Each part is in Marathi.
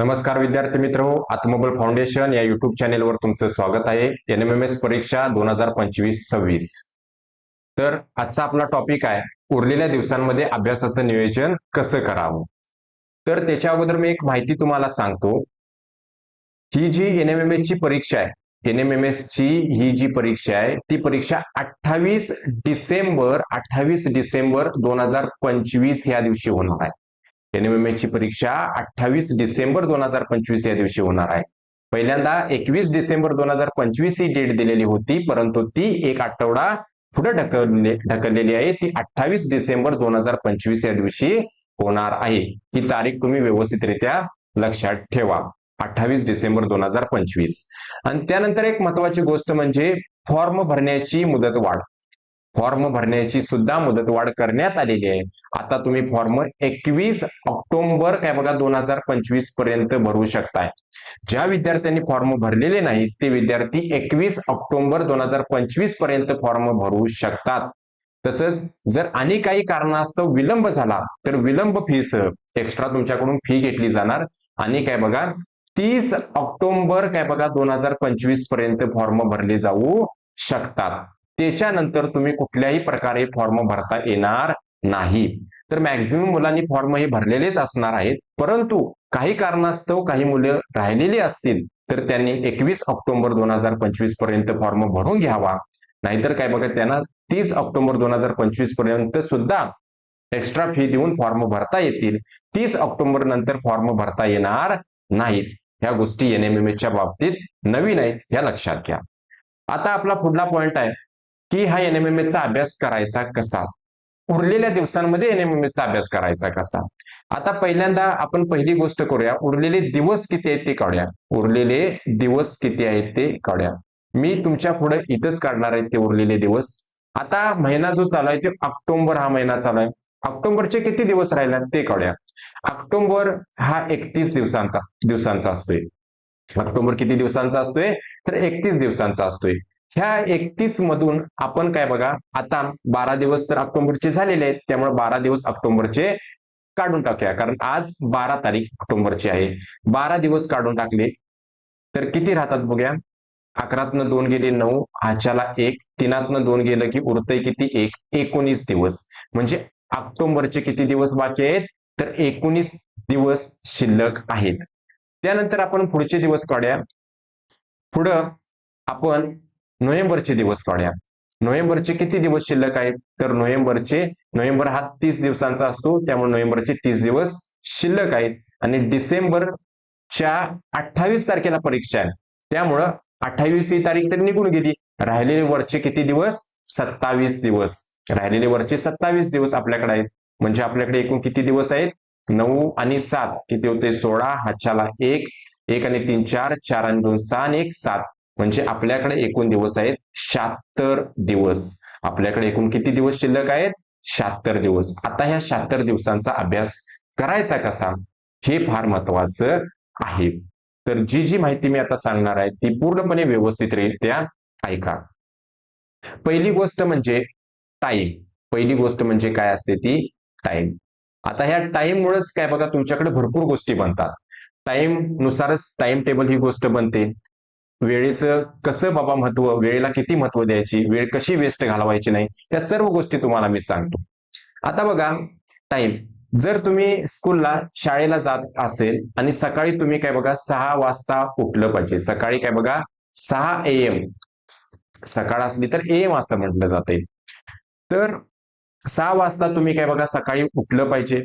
नमस्कार विद्यार्थी मित्र हो. आत्मबल फाउंडेशन या युट्यूब चॅनेलवर तुमचं स्वागत आहे. एन एम एम एस परीक्षा दोन हजार पंचवीस सव्वीस. तर आजचा आपला टॉपिक आहे उरलेल्या दिवसांमध्ये अभ्यासाचं नियोजन कसं करावं? तर त्याच्या अगोदर मी एक माहिती तुम्हाला सांगतो. ही जी एन एम एम एस ची परीक्षा आहे एन एम एम एस ची ही जी परीक्षा आहे ती परीक्षा अठ्ठावीस डिसेंबर अठ्ठावीस डिसेंबर दोन हजार पंचवीस ह्या दिवशी होणार आहे. एनएमएमए ची परीक्षा अठ्ठावीस डिसेंबर दोन हजार पंचवीस या दिवशी होणार आहे. पहिल्यांदा एकवीस डिसेंबर दोन हजार पंचवीस ही डेट दिलेली होती परंतु ती एक आठवडा पुढे ढकलले ढकललेली आहे. ती अठ्ठावीस डिसेंबर दोन हजार पंचवीस या दिवशी होणार आहे. ही तारीख तुम्ही व्यवस्थितरित्या लक्षात ठेवा. अठ्ठावीस डिसेंबर दोन हजार पंचवीस. आणि त्यानंतर एक महत्वाची गोष्ट म्हणजे फॉर्म भरण्याची मुदत वाढ फॉर्म भरण्याची सुद्धा मुदतवाढ करण्यात आलेली आहे. आता तुम्ही फॉर्म एकवीस ऑक्टोबर काय बघा दोन हजार पंचवीसपर्यंत भरू शकताय. ज्या विद्यार्थ्यांनी फॉर्म भरलेले नाहीत ते विद्यार्थी एकवीस ऑक्टोबर दोन हजार पंचवीसपर्यंत फॉर्म भरू शकतात. तसंच जर आणि काही कारणास्तव विलंब झाला तर विलंब फीस एक्स्ट्रा तुमच्याकडून फी घेतली जाणार. आणि काय बघा तीस ऑक्टोबर काय बघा दोन हजार पंचवीसपर्यंत फॉर्म भरले जाऊ शकतात. त्याच्यानंतर तुम्ही कुठल्याही प्रकारे फॉर्म भरता येणार नाही. तर मॅक्झिमम मुलांनी फॉर्म हे भरलेलेच असणार आहेत. परंतु काही कारणास्तव काही मुलं राहिलेली असतील तर त्यांनी एकवीस ऑक्टोबर दोन हजार पंचवीसपर्यंत फॉर्म भरून घ्यावा. नाहीतर काय बघा त्यांना तीस ऑक्टोबर दोन हजार पंचवीसपर्यंत सुद्धा एक्स्ट्रा फी देऊन फॉर्म भरता येतील. तीस ऑक्टोबर नंतर फॉर्म भरता येणार नाहीत. ह्या गोष्टी एन एम एम च्या बाबतीत नवीन आहेत ह्या लक्षात घ्या. आता आपला पुढला पॉइंट आहे. की हा एन एम चा अभ्यास करायचा कसा? उरलेल्या दिवसांमध्ये एन एम चा अभ्यास करायचा कसा? आता पहिल्यांदा आपण पहिली गोष्ट करूया. उरलेले दिवस किती आहेत ते काढूया. उरलेले दिवस किती आहेत ते काढूया. मी तुमच्यापुढे इथंच काढणार आहे ते उरलेले दिवस. आता महिना जो चालू आहे तो ऑक्टोबर हा महिना चालू आहे. ऑक्टोबरचे किती दिवस राहिल्यात ते काढूया. ऑक्टोबर हा एकतीस दिवसांचा दिवसांचा असतोय. ऑक्टोबर किती दिवसांचा असतोय? तर एकतीस दिवसांचा असतोय. ह्या एकतीस मधून आपण काय बघा आता बारा दिवस तर ऑक्टोबरचे झालेले आहेत त्यामुळे बारा दिवस ऑक्टोबरचे काढून टाकूया. कारण आज बारा तारीख ऑक्टोबरची आहे. बारा दिवस काढून टाकले तर किती राहतात बघूया? अकरातनं दोन गेले नऊ हाच्याला एक तीनातनं दोन गेलं की उरतंय किती? एक. एकोणीस दिवस. म्हणजे ऑक्टोबरचे किती दिवस बाकी आहेत? तर एकोणीस दिवस शिल्लक आहेत. त्यानंतर आपण पुढचे दिवस काढूया. पुढं आपण नोव्हेंबरचे दिवस काढूया नोव्हेंबरचे किती दिवस शिल्लक आहेत? तर नोव्हेंबरचे नोव्हेंबर हा तीस दिवसांचा असतो त्यामुळे नोव्हेंबरचे तीस दिवस शिल्लक आहेत. आणि डिसेंबरच्या अठ्ठावीस तारखेला परीक्षा आहे. त्यामुळं अठ्ठावीस ही तारीख तर निघून गेली. राहिलेले वरचे किती दिवस? सत्तावीस दिवस. राहिलेले वरचे सत्तावीस दिवस आपल्याकडे आहेत. म्हणजे आपल्याकडे एकूण किती दिवस आहेत? नऊ आणि सात. किती होते? सोळा. हाच्याला एक. एक आणि तीन चार. चार आणि दोन सहा आणि एक सात. म्हणजे आपल्याकडे एकूण दिवस आहेत शहात्तर दिवस. आपल्याकडे एकूण किती दिवस शिल्लक आहेत? शहात्तर दिवस. आता ह्या शहात्तर दिवसांचा अभ्यास करायचा कसा? हे फार महत्वाचं आहे. तर जी जी माहिती मी आता सांगणार आहे ती पूर्णपणे व्यवस्थितरित्या ऐका. पहिली गोष्ट म्हणजे टाइम पहिली गोष्ट म्हणजे काय असते ती? टाइम आता ह्या टाइम मुळेच काय बघा तुमच्याकडे भरपूर गोष्टी बनतात. टाइम नुसारच टाइम टेबल ही गोष्ट बनते. वेळेचं कसं बाबा महत्त्व वेळेला किती महत्त्व द्यायची वेळ कशी वेस्ट घालवायची नाही या सर्व गोष्टी तुम्हाला मी सांगतो. आता बघा टाइम जर तुम्ही स्कूलला शाळेला जात असेल आणि सकाळी तुम्ही काय बघा सहा वाजता उठलं पाहिजे. सकाळी काय बघा सहा ए एम सकाळ असली तर ए एम असं म्हटलं जाते तर सहा वाजता तुम्ही काय बघा सकाळी उठलं पाहिजे.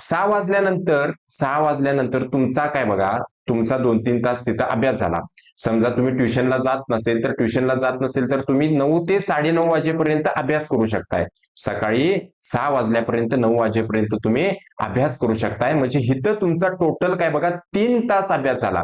सहा वाजल्यानंतर सहा वाजल्यानंतर तुमचा काय बघा तुमचा दोन तीन तास तिथं अभ्यास झाला. समजा तुम्ही ट्युशनला जात नसेल तर ट्युशनला जात नसेल तर तुम्ही नऊ ते साडेनऊ वाजेपर्यंत अभ्यास करू शकताय. सकाळी सहा वाजल्यापर्यंत नऊ वाजेपर्यंत तुम्ही अभ्यास करू शकताय. म्हणजे इथं तुमचा टोटल काय बघा तीन तास अभ्यास झाला.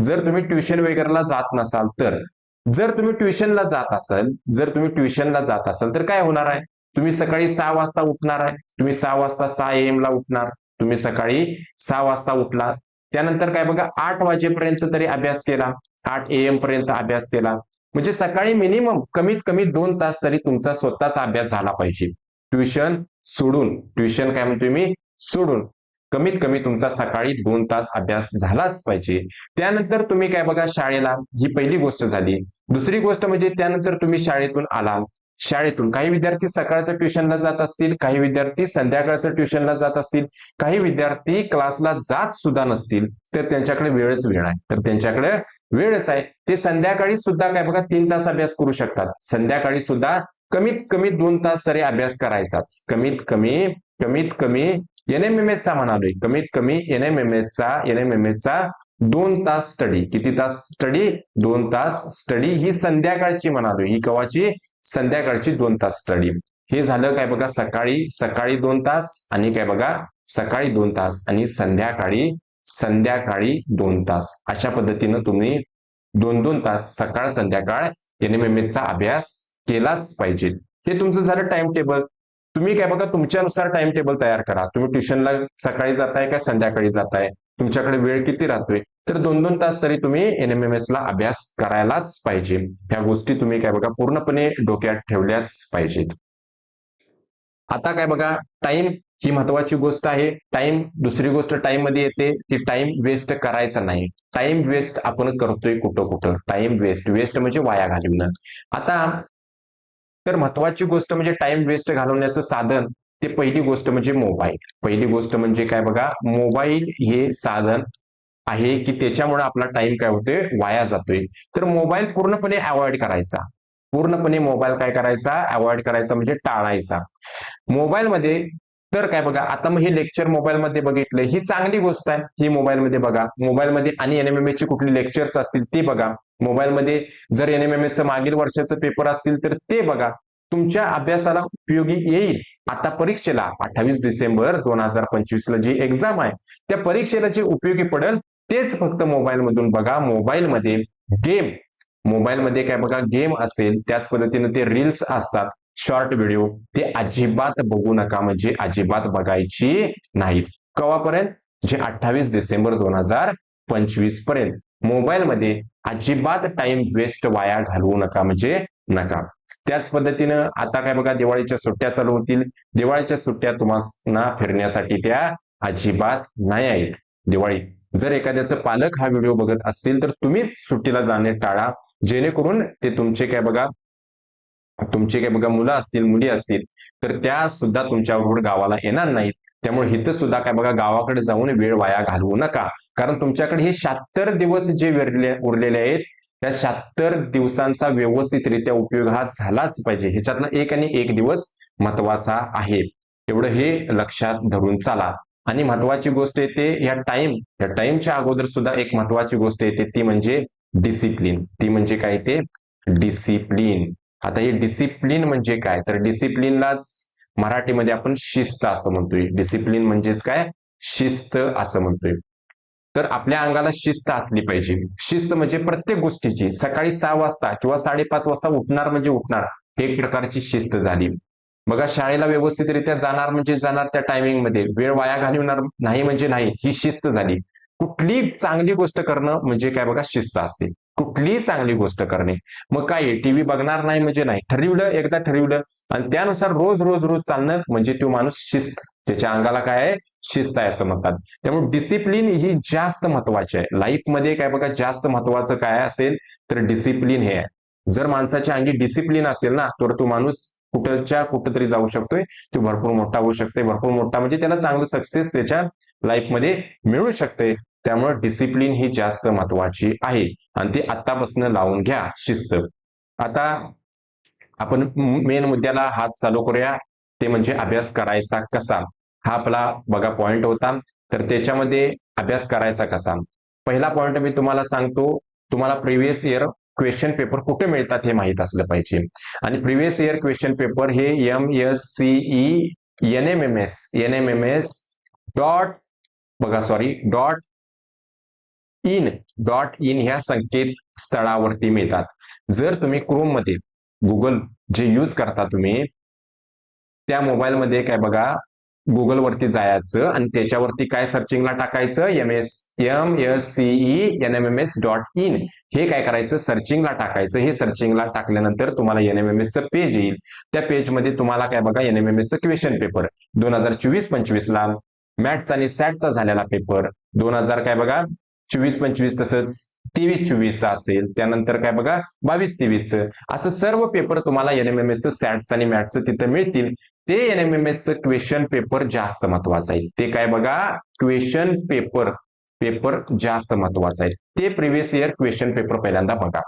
जर तुम्ही ट्युशन वगैरेला जात नसाल तर जर तुम्ही ट्युशनला जात असाल जर तुम्ही ट्युशनला जात असाल तर काय होणार आहे? तुम्ही सकाळी सहा वाजता उठणार आहे. तुम्ही सहा वाजता सहा एम ला उठणार. तुम्ही सकाळी सहा वाजता उठला. त्यानंतर काय बघा आठ वाजेपर्यंत तरी अभ्यास केला. आठ एम पर्यंत अभ्यास केला. म्हणजे सकाळी मिनिमम कमीत कमी दोन तास तरी तुमचा स्वतःचा अभ्यास झाला पाहिजे. ट्युशन सोडून. ट्युशन काय म्हणतो मी? सोडून. कमीत कमी तुमचा सकाळी दोन तास अभ्यास झालाच पाहिजे. त्यानंतर तुम्ही काय बघा शाळेला ही पहिली गोष्ट झाली. दुसरी गोष्ट म्हणजे त्यानंतर तुम्ही शाळेतून आला. शाळेतून काही विद्यार्थी सकाळच्या ट्युशनला जात असतील काही विद्यार्थी संध्याकाळचं ट्युशनला जात असतील काही विद्यार्थी क्लासला जात सुद्धा नसतील तर त्यांच्याकडे वेळच वेळ आहे तर त्यांच्याकडे वेळच आहे. ते संध्याकाळी सुद्धा काय बघा तीन तास अभ्यास करू शकतात. संध्याकाळी सुद्धा कमीत कमी दोन तास तरी अभ्यास करायचाच. कमीत कमी कमीत कमी एन एम एम चा म्हणालोय. कमीत कमी N M M N M M दोन तास स्टडी किती तास स्टडी दोन तास स्टडी ही संध्याकाळची म्हणालोय. ही कवाची? संध्याकाळची दोन तास स्टडी हे झालं काय बघा सकाळी सकाळी दोन तास आणि काय बघा सकाळी दोन तास आणि संध्याकाळी संध्याकाळी दोन तास. अशा पद्धतीनं तुम्ही दोन दोन तास सकाळ संध्याकाळ एन चा अभ्यास केलाच पाहिजे. हे तुमचं झालं टाइम टेबल तुम्ही काय बघा तुमच्यानुसार टाइम टेबल तयार करा. तुम्ही ट्युशनला सकाळी जाताय का संध्याकाळी जाताय? तुमच्याकडे वेळ किती राहतोय? तर दोन दोन तास तरी तुम्ही एन ला अभ्यास करायलाच पाहिजे. ह्या गोष्टी तुम्ही काय बघा पूर्णपणे डोक्यात ठेवल्याच पाहिजेत. आता काय बघा टाइम ही महत्वाची गोष्ट आहे. टाइम दुसरी गोष्ट टाइममध्ये येते. ती टाइम वेस्ट करायचा नाही. टाइम वेस्ट आपण करतोय कुठं कुठं. टाइम वेस्ट वेस्ट म्हणजे वाया घालवणं. आता तर महत्वाची गोष्ट म्हणजे टाइम वेस्ट घालवण्याचं साधन ते पहिली गोष्ट म्हणजे मोबाईल पहिली गोष्ट म्हणजे काय बघा? मोबाईल हे साधन आहे की त्याच्यामुळे आपला टाइम काय होतोय? वाया जातोय. तर मोबाईल पूर्णपणे अवॉइड करायचा. पूर्णपणे मोबाईल काय करायचा? अवॉइड करायचा म्हणजे टाळायचा. मोबाईलमध्ये तर काय बघा आता मग हे लेक्चर मोबाईलमध्ये बघितलं ही चांगली गोष्ट आहे ही मोबाईलमध्ये बघा. मोबाईलमध्ये आणि एनएमएमए ची कुठली लेक्चर्स असतील ती बघा. मोबाईलमध्ये जर एनएमएमएचं मागील वर्षाचं पेपर असतील तर ते बघा. तुमच्या अभ्यासाला उपयोगी येईल. आता परीक्षेला अठ्ठावीस डिसेंबर दोन हजार पंचवीस ला जी एक्झाम आहे त्या परीक्षेला जे उपयोगी पडेल तेच फक्त मोबाईलमधून बघा. मोबाईलमध्ये गेम मोबाईलमध्ये काय बघा गेम असेल त्याच पद्धतीने ते रील्स असतात. शॉर्ट व्हिडिओ ते अजिबात बघू नका म्हणजे अजिबात बघायची नाहीत. कवापर्यंत? जे अठ्ठावीस डिसेंबर दोन हजार पंचवीसपर्यंत. मोबाईलमध्ये अजिबात टाइम वेस्ट वाया घालवू नका म्हणजे नका. त्याच पद्धतीनं आता काय बघा दिवाळीच्या सुट्ट्या चालू होतील. दिवाळीच्या सुट्ट्या तुम्हाला फिरण्यासाठी त्या अजिबात नाही आहेत. दिवाळी. जर एखाद्याचं पालक हा व्हिडिओ बघत असतील तर तुम्हीच सुट्टीला जाणे टाळा. जेणेकरून ते तुमचे काय बघा तुमचे काय बघा मुलं असतील मुली असतील तर त्या सुद्धा तुमच्याबरोबर गावाला येणार नाहीत. त्यामुळे इथं सुद्धा काय बघा गावाकडे जाऊन वेळ वाया घालवू नका. कारण तुमच्याकडे हे शहात्तर दिवस जे उरलेले आहेत त्या शहात्तर दिवसांचा व्यवस्थितरित्या उपयोग हा झालाच पाहिजे. ह्याच्यातनं एक आणि एक दिवस महत्त्वाचा आहे. एवढं हे लक्षात धरून चाला. आणि महत्वाची गोष्ट येते या टाइम या टाइमच्या अगोदर सुद्धा एक महत्वाची गोष्ट येते ती म्हणजे डिसिप्लिन. ती म्हणजे काय ते? डिसिप्लिन. आता हे डिसिप्लिन म्हणजे काय? तर डिसिप्लिनलाच मराठीमध्ये आपण शिस्त असं म्हणतोय. डिसिप्लिन म्हणजेच काय? शिस्त असं म्हणतोय. तर आपल्या अंगाला शिस्त असली पाहिजे. शिस्त म्हणजे प्रत्येक गोष्टीची. सकाळी सहा वाजता किंवा साडेपाच वाजता उठणार म्हणजे उठणार. एक प्रकारची शिस्त झाली. बघा शाळेला व्यवस्थितरित्या जाणार म्हणजे जाणार त्या टायमिंगमध्ये वेळ वाया घालवणार नाही म्हणजे नाही. ही शिस्त झाली. कुठली चांगली गोष्ट करणं म्हणजे काय बघा शिस्त असते. कुठलीही चांगली गोष्ट करणे. मग काय टीव्ही बघणार नाही म्हणजे नाही. ठरवलं एकदा ठरवलं. आणि त्यानुसार रोज रोज रोज चालणं म्हणजे तो माणूस शिस्त. त्याच्या अंगाला काय आहे? शिस्त आहे असं म्हणतात. त्यामुळे डिसिप्लिन ही जास्त महत्वाची आहे. लाईफमध्ये काय बघा जास्त महत्वाचं काय असेल तर डिसिप्लिन हे आहे. जर माणसाच्या अंगी डिसिप्लिन असेल ना तर तो माणूस कुठच्या कुठं तरी जाऊ शकतोय. तो भरपूर मोठा होऊ शकतोय. भरपूर मोठा म्हणजे त्याला चांगलं सक्सेस त्याच्या लाईफमध्ये मिळू शकते त्यामुळे डिसिप्लिन ही जास्त महत्वाची आहे. आणि ती आतापासून लावून घ्या शिस्त. आता आपण मेन मुद्द्याला हात चालू करूया. ते म्हणजे अभ्यास करायचा कसा? हा आपला बघा पॉइंट होता. तर त्याच्यामध्ये अभ्यास करायचा कसा? पहिला पॉइंट मी तुम्हाला सांगतो. तुम्हाला प्रिव्हियस इयर क्वेश्चन पेपर कुठे मिळतात हे माहीत असलं पाहिजे. आणि प्रिव्हियस इयर क्वेश्चन पेपर हे M S CE N M M S N M M S dot बघा sorry dot in dot in ह्या संकेत स्थळावरती मिळतात. जर तुम्ही क्रोममध्ये गुगल जे यूज करता तुम्ही त्या मोबाईलमध्ये काय बघा गुगल वरती जायचं आणि त्याच्यावरती काय सर्चिंगला टाकायचं? M S M S CE N M M S dot in हे काय करायचं? सर्चिंगला टाकायचं. हे सर्चिंगला टाकल्यानंतर तुम्हाला एन एम एम एसचं पेज येईल. त्या पेजमध्ये तुम्हाला काय बघा एन एम एम एसचं क्वेश्चन पेपर दोन हजार चोवीस पंचवीसला मॅथ्स आणि सॅटचा झालेला पेपर दोन हजार काय बघा चोवीस पंचवीस तसंच तेवीस चोवीसचा असेल त्यानंतर काय बघा बावीस तेवीसचं. असं सर्व पेपर तुम्हाला एनएमएमएसचं सॅटचं आणि मॅटचं तिथं मिळतील. ते एनएमएमएसचं क्वेश्चन पेपर जास्त महत्वाचं आहे. ते काय बघा क्वेश्चन पेपर पेपर जास्त महत्वाचं आहे. ते प्रिव्हियस इयर क्वेश्चन पेपर पहिल्यांदा बघा.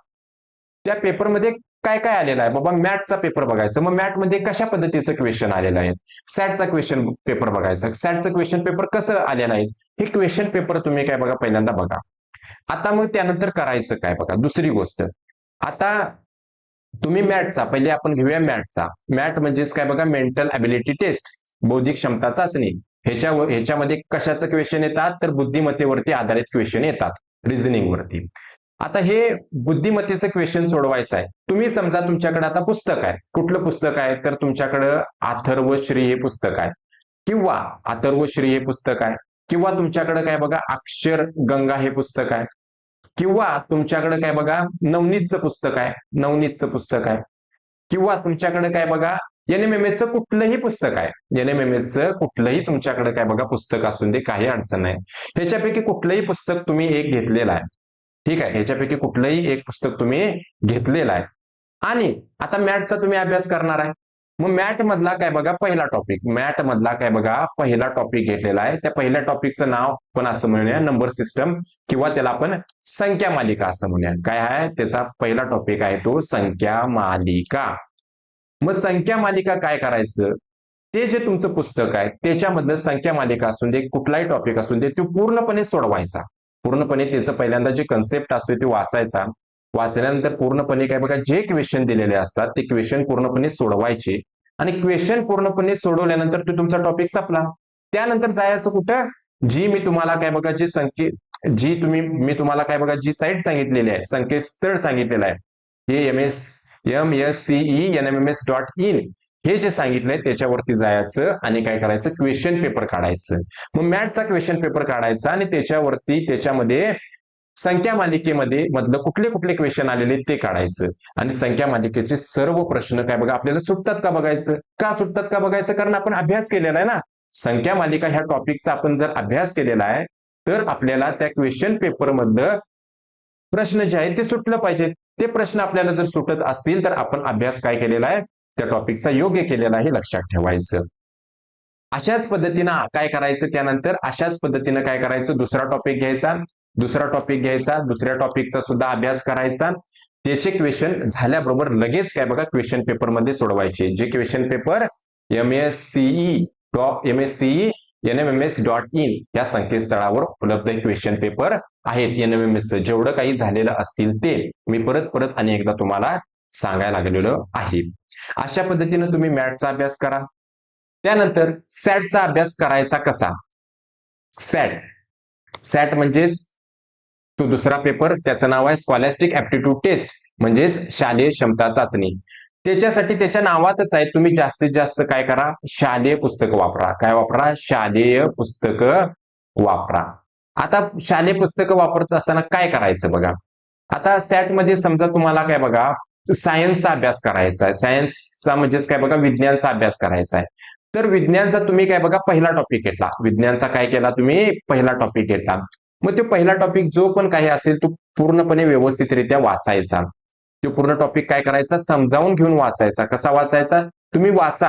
त्या पेपरमध्ये काय काय आलेलं आहे? बाबा मॅथचा पेपर बघायचं. मग मॅटमध्ये कशा पद्धतीचं क्वेश्चन आलेलं आहे? सॅटचा क्वेश्चन पेपर बघायचा. सॅटचं क्वेश्चन पेपर कसं आलेलं आहे? हे क्वेश्चन पेपर तुम्ही काय बघा पहिल्यांदा बघा. आता मग त्यानंतर करायचं काय बघा? दुसरी गोष्ट. आता तुम्ही मॅटचा पहिले आपण घेऊया मॅटचा मॅट म्हणजेच काय बघा? मेंटल अबिलिटी टेस्ट बौद्धिक क्षमता चाचणी. ह्याच्या ह्याच्यामध्ये कशाचं क्वेश्चन येतात? तर बुद्धिमत्तेवरती आधारित क्वेश्चन येतात. रिझनिंगवरती आता हे बुद्धिमत्तेचं क्वेश्चन सोडवायचं आहे. तुम्ही समजा तुमच्याकडे आता पुस्तक आहे. कुठलं पुस्तक आहे? तर तुमच्याकडं अथर्व श्री हे पुस्तक आहे. किंवा अथर्व श्री हे पुस्तक आहे. किंवा तुमच्याकडे काय बघा अक्षर गंगा हे पुस्तक आहे. किंवा तुमच्याकडे काय बघा नवनीतचं पुस्तक आहे. नवनीतचं पुस्तक आहे. किंवा तुमच्याकडे काय बघा एनएमएमएचं कुठलंही पुस्तक आहे. एनएमएमएचं कुठलंही तुमच्याकडे काय बघा पुस्तक असून दे काही अडचण नाही. ह्याच्यापैकी कुठलंही पुस्तक तुम्ही एक घेतलेलं आहे. ठीक आहे? ह्याच्यापैकी कुठलंही एक पुस्तक तुम्ही घेतलेलं आहे. आणि आता मॅथचा तुम्ही अभ्यास करणार आहे. मग मॅट मधला काय बघा पहिला टॉपिक मॅट मधला काय बघा पहिला टॉपिक घेतलेला आहे. त्या पहिल्या टॉपिकचं नाव पण असं म्हणूया नंबर सिस्टम किंवा त्याला आपण संख्या मालिका असं म्हणूया. काय आहे? त्याचा पहिला टॉपिक आहे तो संख्या मालिका. मग संख्या मालिका काय करायचं? ते जे तुमचं पुस्तक आहे त्याच्यामधलं संख्या मालिका असून दे कुठलाही टॉपिक असून दे तो पूर्णपणे सोडवायचा. पूर्णपणे त्याचं पहिल्यांदा जे कन्सेप्ट असतो ते वाचायचा. वाचल्यानंतर पूर्णपणे काय बघा जे क्वेश्चन दिलेले असतात ते क्वेश्चन पूर्णपणे सोडवायचे. आणि क्वेश्चन पूर्णपणे सोडवल्यानंतर तो तुमचा टॉपिक संपला. त्यानंतर जायचं कुठं? जी मी तुम्हाला काय बघा जी संकेत जी तुम्ही मी तुम्हाला काय बघा जी साईट सांगितलेली आहे संकेतस्थळ सांगितलेलं आहे हे M S M S CE N M M S dot in हे जे सांगितलंय त्याच्यावरती जायचं आणि काय करायचं? क्वेश्चन पेपर काढायचं. मग मॅथचा क्वेश्चन पेपर काढायचा आणि त्याच्यावरती त्याच्यामध्ये संख्या मालिकेमध्ये मधलं कुठले कुठले क्वेश्चन आलेले ते काढायचं. आणि संख्या मालिकेचे सर्व प्रश्न काय बघा आपल्याला सुटतात का बघायचं? का सुटतात का बघायचं? कारण आपण अभ्यास केलेला आहे ना. संख्या मालिका ह्या टॉपिकचा आपण जर अभ्यास केलेला आहे तर आपल्याला त्या क्वेश्चन पेपर मधलं प्रश्न जे आहेत ते सुटलं पाहिजे ते प्रश्न आपल्याला जर सुटत असतील तर आपण अभ्यास काय केलेला आहे? त्या टॉपिकचा योग्य केलेला आहे लक्षात ठेवायचं. अशाच पद्धतीनं काय करायचं त्यानंतर? अशाच पद्धतीनं काय करायचं? दुसरा टॉपिक घ्यायचा. दुसरा टॉपिक घ्यायचा दुसऱ्या टॉपिकचा सुद्धा अभ्यास करायचा. त्याचे क्वेश्चन झाल्याबरोबर लगेच काय बघा क्वेश्चन पेपरमध्ये सोडवायचे. जे question paper M S CE dot M S CE N M M S dot in या संकेतस्थळावर उपलब्ध क्वेश्चन पेपर आहेत एन एम एम एस जेवढं काही झालेलं असतील ते मी परत परत आणि एकदा तुम्हाला सांगायला लागलेलो आहे. अशा पद्धतीनं तुम्ही मॅटचा अभ्यास करा. त्यानंतर सॅटचा अभ्यास करायचा कसा? सॅट सॅट म्हणजेच तो दुसरा पेपर त्याचं नाव आहे स्कॉलॅस्टिक ऍप्टिट्यूड टेस्ट म्हणजेच शालेय क्षमता चाचणी. त्याच्यासाठी त्याच्या नावातच आहे तुम्ही जास्तीत जास्त काय करा शालेय पुस्तकं वापरा. काय वापरा? शालेय पुस्तकं वापरा. आता शालेय पुस्तकं वापरत असताना काय करायचं बघा? आता सॅटमध्ये समजा तुम्हाला काय बघा सायन्सचा अभ्यास करायचा आहे. सायन्सचा म्हणजेच काय बघा? विज्ञानचा अभ्यास करायचा आहे. तर विज्ञानचा तुम्ही काय बघा पहिला टॉपिक घेतला. विज्ञानचा काय केला तुम्ही? पहिला टॉपिक घेतला. मग तो पहिला टॉपिक जो पण काही असेल तो पूर्णपणे व्यवस्थितरित्या वाचायचा. तो पूर्ण टॉपिक काय करायचा? समजावून घेऊन वाचायचा. कसा वाचायचा? तुम्ही वाचा.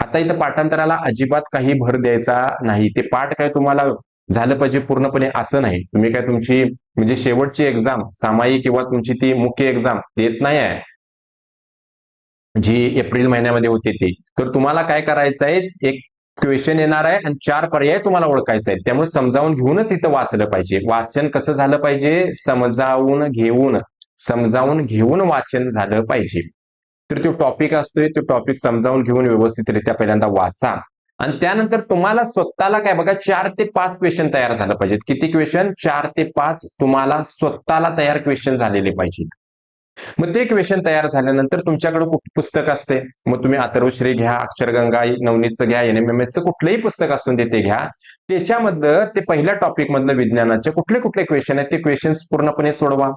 आता इथं पाठांतराला अजिबात काही भर द्यायचा नाही. ते पाठ काय तुम्हाला झालं पाहिजे पूर्णपणे असं नाही. तुम्ही काय तुमची म्हणजे शेवटची एक्झाम सामायिक किंवा तुमची ती मुख्य एक्झाम देत नाही आहे. जी एप्रिल महिन्यामध्ये होते ती. तर तुम्हाला काय करायचं आहे एक क्वेश्चन येणार आहे आणि चार पर्याय तुम्हाला ओळखायचे आहेत. त्यामुळे समजावून घेऊनच इथं वाचलं पाहिजे. वाचन कसं झालं पाहिजे? समजावून घेऊन समजावून घेऊन वाचन झालं पाहिजे. तर तो टॉपिक असतोय तो टॉपिक समजावून घेऊन व्यवस्थितरित्या पहिल्यांदा वाचा. आणि त्यानंतर तुम्हाला स्वतःला काय बघा चार ते पाच क्वेश्चन तयार झालं पाहिजेत. किती क्वेश्चन चार ते पाच तुम्हाला स्वतःला तयार क्वेश्चन झालेले पाहिजेत. मग ते क्वेश्चन तयार झाल्यानंतर तुमच्याकडे पुस्तक असते? मग तुम्ही अथर्वश्री घ्या अक्षरगंगा नवनीतचं घ्या एन एम एम एसचं कुठलंही पुस्तक असून ते ते घ्या. त्याच्यामधलं ते पहिल्या टॉपिक मधलं विज्ञानाचे कुठले कुठले क्वेश्चन आहेत ते क्वेश्चन पूर्णपणे सोडवा.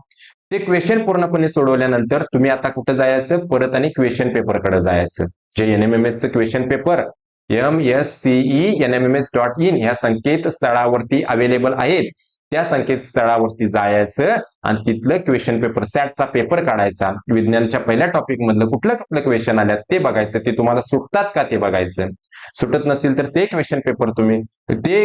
ते क्वेश्चन पूर्णपणे सोडवल्यानंतर तुम्ही आता कुठं जायचं? परत आणि क्वेश्चन पेपरकडे जायचं. जे एन एम एम एसचं question paper M S CE N M M S dot in ह्या संकेतस्थळावरती अवेलेबल आहेत. त्या संकेतस्थळावरती जायचं आणि तिथलं क्वेश्चन पेपर सॅटचा पेपर काढायचा. विज्ञानच्या पहिल्या टॉपिक मधलं कुठलं कुठलं क्वेश्चन आल्यात ते बघायचं. ते तुम्हाला सुटतात का ते बघायचं. सुटत नसतील तर ते क्वेश्चन पेपर तुम्ही ते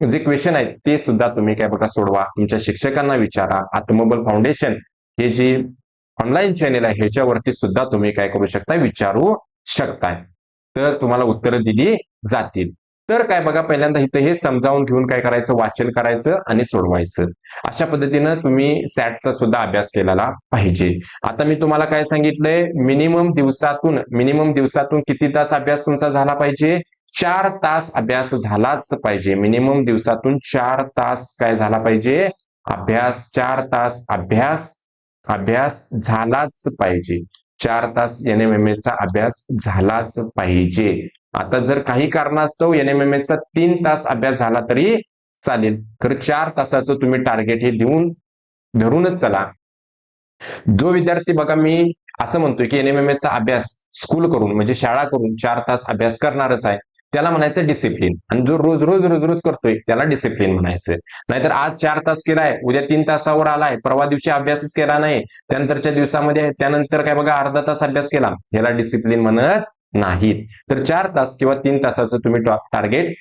जे क्वेश्चन आहेत ते सुद्धा तुम्ही काय बघा सोडवा. तुमच्या शिक्षकांना विचारा. आत्मबल फाउंडेशन हे जे ऑनलाईन चॅनेल आहे ह्याच्यावरती सुद्धा तुम्ही काय करू शकता विचारू शकताय. तर तुम्हाला उत्तरं दिली जातील. तर काय बघा पहिल्यांदा इथं हे समजावून घेऊन काय करायचं? वाचन करायचं आणि सोडवायचं. अशा पद्धतीनं तुम्ही सॅटचा सुद्धा अभ्यास केलेला पाहिजे. आता मी तुम्हाला काय सांगितलंय? मिनिमम दिवसातून मिनिमम दिवसातून किती तास अभ्यास तुमचा झाला पाहिजे? चार तास अभ्यास झालाच पाहिजे. मिनिमम दिवसातून चार तास काय झाला पाहिजे? अभ्यास चार तास अभ्यास अभ्यास झालाच पाहिजे. चार तास एन एम एम चा अभ्यास झालाच पाहिजे. आता जर काही कारणास्तव एन एम एम चा तीन तास अभ्यास झाला तरी चालेल. तर चार तासाचं तुम्ही टार्गेट हे देऊन धरूनच चला. जो विद्यार्थी बघा मी असं म्हणतोय की एन एम एम चा अभ्यास स्कूल करून म्हणजे शाळा करून चार तास अभ्यास करणारच आहे. त्याला म्हणायचं डिसिप्लिन आणि जो रोज रोज रोज रोज करतोय त्याला डिसिप्लिन म्हणायचं नाहीतर आज चार तास केलाय उद्या तीन तासावर आलाय परवा दिवशी अभ्यासच केला नाही त्यानंतरच्या दिवसामध्ये त्यानंतर काय बघा अर्धा तास अभ्यास केला. ह्याला डिसिप्लिन म्हणत नाहीत. तर चार तास किंवा तीन तासाचं तुम्ही टार्गेट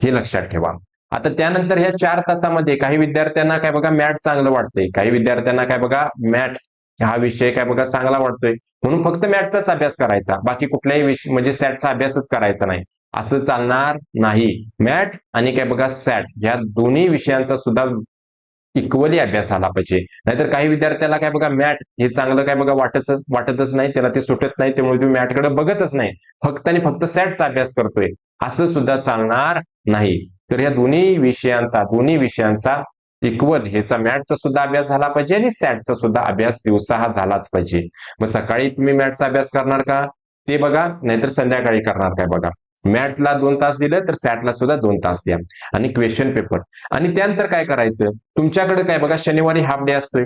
हे लक्षात ठेवा. आता त्यानंतर ह्या चार तासामध्ये काही विद्यार्थ्यांना काय बघा मॅट चांगलं वाटतंय. काही विद्यार्थ्यांना काय बघा मॅट हा विषय काय बघा चांगला वाटतोय. म्हणून फक्त मॅटचाच अभ्यास करायचा. बाकी कुठल्याही विषय म्हणजे सॅटचा अभ्यासच करायचा नाही. असं चालणार नाही. मॅट आणि काय बघा सॅट या दोन्ही विषयांचा सुद्धा इक्वली अभ्यास झाला पाहिजे. नाहीतर काही विद्यार्थ्याला काय बघा मॅट हे चांगलं काय बघा वाटच वाटतच नाही. त्याला ते सुटत नाही. त्यामुळे तुम्ही मॅटकडे बघतच नाही. फक्त आणि फक्त सॅटचा अभ्यास करतोय. असं सुद्धा चालणार नाही. तर या दोन्ही विषयांचा दोन्ही विषयांचा इक्वल ह्याचा मॅटचा सुद्धा अभ्यास झाला पाहिजे आणि सॅटचा सुद्धा अभ्यास दिवसा हा झालाच पाहिजे. मग सकाळी तुम्ही मॅटचा अभ्यास करणार का? ते बघा. नाहीतर संध्याकाळी करणार काय बघा? मॅटला दोन तास दिलं तर सॅटला सुद्धा दोन तास द्या. आणि क्वेश्चन पेपर आणि त्यानंतर काय करायचं? तुमच्याकडे काय बघा शनिवारी हाफ डे असतोय.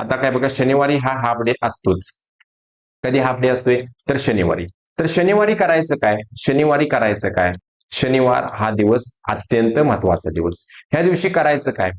आता काय बघा शनिवारी हा हाफ डे असतोच. कधी हाफ डे असतोय? तर शनिवारी. तर शनिवारी करायचं काय? शनिवारी करायचं काय? शनिवार हा दिवस अत्यंत महत्त्वाचा दिवस. ह्या दिवशी करायचं काय?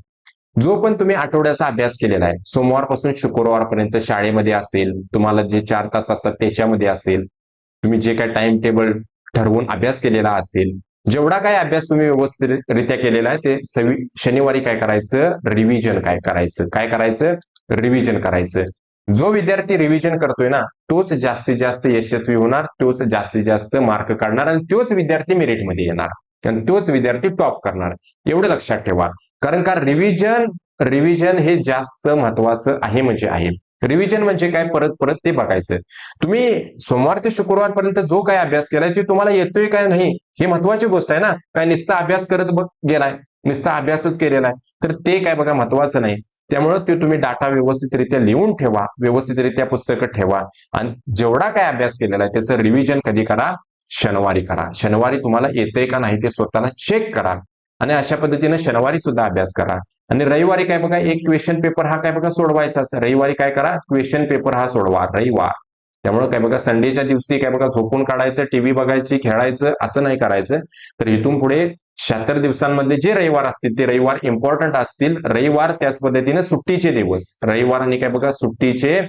जो पण तुम्ही आठवड्याचा अभ्यास केलेला आहे सोमवारपासून शुक्रवारपर्यंत शाळेमध्ये असेल तुम्हाला जे चार तास असतात त्याच्यामध्ये असेल तुम्ही जे काय टाइम टेबल ठरवून अभ्यास केलेला असेल जेवढा काय अभ्यास तुम्ही व्यवस्थितरित्या केलेला आहे ते सवि शनिवारी काय करायचं? रिव्हिजन काय करायचं? काय करायचं? रिव्हिजन करायचं. जो विद्यार्थी रिव्हिजन करतोय ना तोच जास्तीत जास्त यशस्वी होणार तोच जास्तीत जास्त मार्क काढणार आणि तोच विद्यार्थी मेरिटमध्ये येणार. आणि तोच विद्यार्थी टॉप करणार. एवढं लक्षात ठेवा. कारण का रिव्हिजन रिव्हिजन हे जास्त महत्वाचं आहे म्हणजे आहे. रिव्हिजन म्हणजे काय? परत परत ते बघायचं. तुम्ही सोमवार ते शुक्रवार पर्यंत जो काय अभ्यास केलाय ते तुम्हाला येतोय काय नाही हे महत्वाची गोष्ट आहे ना. काय नुसता अभ्यास करत बघ गेलाय. नुसता अभ्यासच केलेला आहे. तर ते काय बघा महत्वाचं नाही. त्यामुळे ते तुम्ही डाटा व्यवस्थितरित्या लिहून ठेवा व्यवस्थितरित्या पुस्तकं ठेवा. आणि जेवढा काय अभ्यास केलेला आहे त्याचं रिव्हिजन कधी करा? शनिवारी करा. शनिवारी तुम्हाला येते का नाही ते स्वतःला चेक करा. आणि अशा पद्धतीने शनिवारी सुद्धा अभ्यास करा. आणि रविवारी काय बघा एक क्वेश्चन पेपर हा काय बघा सोडवायचाच रविवारी काय करा क्वेश्चन पेपर हा सोडवा रविवार. त्यामुळे काय बघा संडेच्या दिवशी काय बघा झोपून काढायचं टीव्ही बघायची खेळायचं असं नाही करायचं. तर इथून पुढे शहात्तर दिवसांमध्ये जे रविवार असतील ते रविवार इम्पॉर्टंट असतील. रविवार त्याच पद्धतीने सुट्टीचे दिवस. रविवार आणि काय बघा सुट्टीचे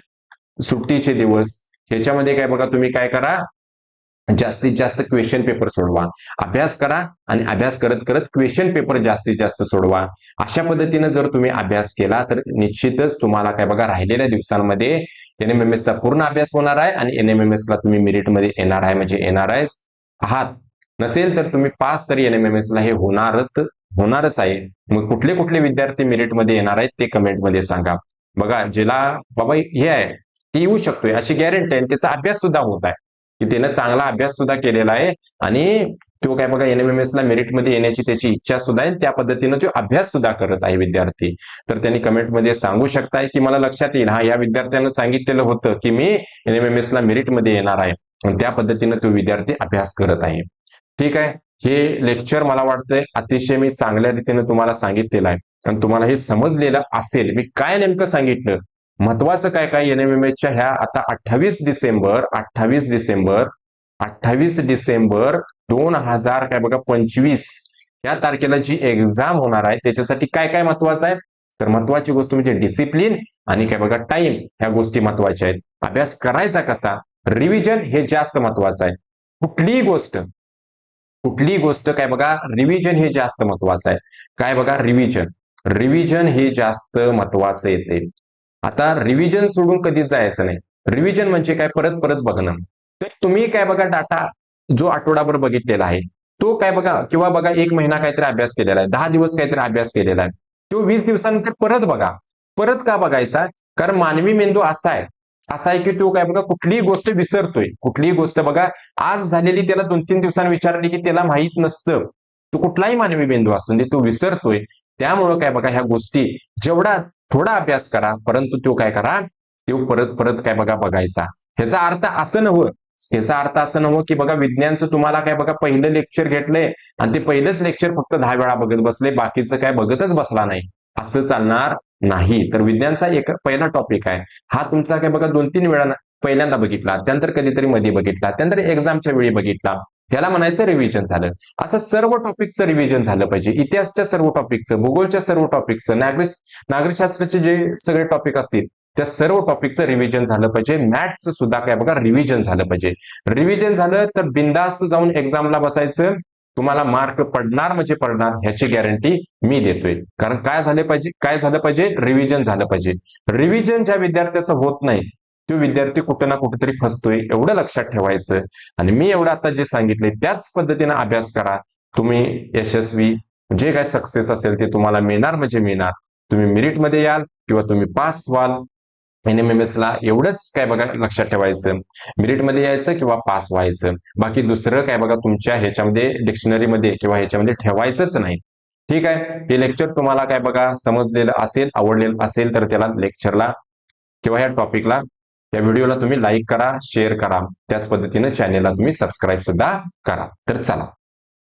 सुट्टीचे दिवस. ह्याच्यामध्ये काय बघा तुम्ही काय करा जास्तीत जास्त क्वेश्चन पेपर सोडवा. अभ्यास करा आणि अभ्यास करत करत क्वेश्चन पेपर जास्तीत जास्त सोडवा. अशा पद्धतीनं जर तुम्ही अभ्यास केला तर निश्चितच तुम्हाला काय बघा राहिलेल्या दिवसांमध्ये एनएमएमएस चा पूर्ण अभ्यास होणार आहे आणि एनएमएमएस ला तुम्ही मेरिटमध्ये येणार आहे म्हणजे येणार आहे आहात. नसेल तर तुम्ही पास तरी एनएमएमएस ला हे होणारच होणारच आहे. मग कुठले कुठले विद्यार्थी मेरिटमध्ये येणार आहेत ते कमेंटमध्ये सांगा. बघा ज्याला बाबा हे आहे. ते येऊ शकतोय. अशी गॅरंटी आहे त्याचा अभ्यास सुद्धा होत आहे. की त्यानं चांगला अभ्यास सुद्धा केलेला आहे. आणि तो काय बघा एनएमएमएस ला मेरिटमध्ये येण्याची त्याची इच्छा सुद्धा आहे. त्या पद्धतीनं तो अभ्यास सुद्धा करत आहे विद्यार्थी. तर त्यांनी कमेंटमध्ये सांगू शकताय की मला लक्षात येईल हा या विद्यार्थ्यानं सांगितलेलं होतं की मी एनएमएमएस ला मेरिटमध्ये येणार आहे. आणि त्या पद्धतीनं तो विद्यार्थी अभ्यास करत आहे. ठीक आहे? हे लेक्चर मला वाटतंय अतिशय मी चांगल्या रीतीने तुम्हाला सांगितलेलं आहे. आणि तुम्हाला हे समजलेलं असेल मी काय नेमकं सांगितलं? महत्वाचं काय काय एनएमएमएसच्या ह्या आता अठ्ठावीस डिसेंबर अठ्ठावीस डिसेंबर अठ्ठावीस डिसेंबर दोन हजार काय बघा पंचवीस या तारखेला जी एक्झाम होणार आहे त्याच्यासाठी काय काय महत्वाचं आहे? तर महत्वाची गोष्ट म्हणजे डिसिप्लिन आणि काय बघा टाइम ह्या गोष्टी महत्त्वाच्या आहेत. अभ्यास करायचा कसा? रिव्हिजन हे जास्त महत्वाचं आहे. कुठलीही गोष्ट कुठलीही गोष्ट काय बघा रिव्हिजन हे जास्त महत्वाचं आहे. काय बघा रिव्हिजन रिव्हिजन हे जास्त महत्वाचं येते. आता रिव्हिजन सोडून कधीच जायचं नाही. रिव्हिजन म्हणजे काय? परत परत बघणं. तर तुम्ही काय बघा डाटा जो आठवडाभर बघितलेला आहे तो काय बघा किंवा बघा एक महिना काहीतरी अभ्यास केलेला आहे दहा दिवस काहीतरी अभ्यास केलेला आहे तो वीस दिवसानंतर परत बघा. परत का बघायचा? कारण मानवी मेंदू असा आहे. असा आहे की तो काय बघा कुठलीही गोष्ट विसरतोय. कुठलीही गोष्ट बघा आज झालेली त्याला दोन तीन दिवसांनी विचारली की त्याला माहीत नसतं. तो कुठलाही मानवी मेंदू असतो म्हणजे तो विसरतोय. त्यामुळं काय बघा ह्या गोष्टी जेवढा थोडा अभ्यास करा परंतु तो काय करा तो परत परत काय बघा बघायचा. ह्याचा अर्थ असं नव्हतं ह्याचा अर्थ असं नव्हतं की बघा विज्ञानचं तुम्हाला काय बघा पहिलं लेक्चर घेतलंय आणि ते पहिलंच लेक्चर फक्त दहा वेळा बघत बसले बाकीचं काय बघतच बसला नाही. असं चालणार नाही. तर विज्ञानचा एक पहिला टॉपिक आहे. हा तुमचा काय बघा दोन तीन वेळा पहिल्यांदा बघितला त्यानंतर कधीतरी मध्ये बघितला त्यानंतर एक्झामच्या वेळी बघितला. याला म्हणायचं रिव्हिजन झालं. असं सर्व टॉपिकचं रिव्हिजन झालं पाहिजे. इतिहासच्या सर्व टॉपिकचं भूगोलच्या सर्व टॉपिकचं नागरिक नागरिकशास्त्राचे जे सगळे टॉपिक असतील त्या सर्व टॉपिकचं रिव्हिजन झालं पाहिजे. मॅथचं सुद्धा काय बघा रिव्हिजन झालं पाहिजे. रिव्हिजन झालं तर बिंदास्त जाऊन एक्झामला बसायचं. तुम्हाला मार्क पडणार म्हणजे पडणार ह्याची गॅरंटी मी देतोय. कारण काय झाले पाहिजे? काय झालं पाहिजे? रिव्हिजन झालं पाहिजे. रिव्हिजन ज्या विद्यार्थ्याचं होत नाही तो विद्यार्थी कुठं ना कुठेतरी फसतोय एवढं लक्षात ठेवायचं. आणि मी एवढं आता जे सांगितले त्याच पद्धतीने अभ्यास करा. तुम्ही यशस्वी जे काय सक्सेस असेल ते तुम्हाला मिळणार म्हणजे मिळणार. तुम्ही मेरिटमध्ये याल किंवा तुम्ही पास व्हाल. एनएमएमएस ला एवढंच काय बघा लक्षात ठेवायचं. मेरिटमध्ये यायचं किंवा पास व्हायचं. बाकी दुसरं काय बघा तुमच्या ह्याच्यामध्ये डिक्शनरीमध्ये किंवा ह्याच्यामध्ये ठेवायचंच नाही. ठीक आहे? हे लेक्चर तुम्हाला काय बघा समजलेलं असेल आवडलेलं असेल तर त्याला लेक्चरला किंवा ह्या टॉपिकला या व्हिडिओला तुम्ही लाईक करा शेअर करा. त्याच पद्धतीनं चॅनेलला तुम्ही सबस्क्राईब सुद्धा करा. तर चला.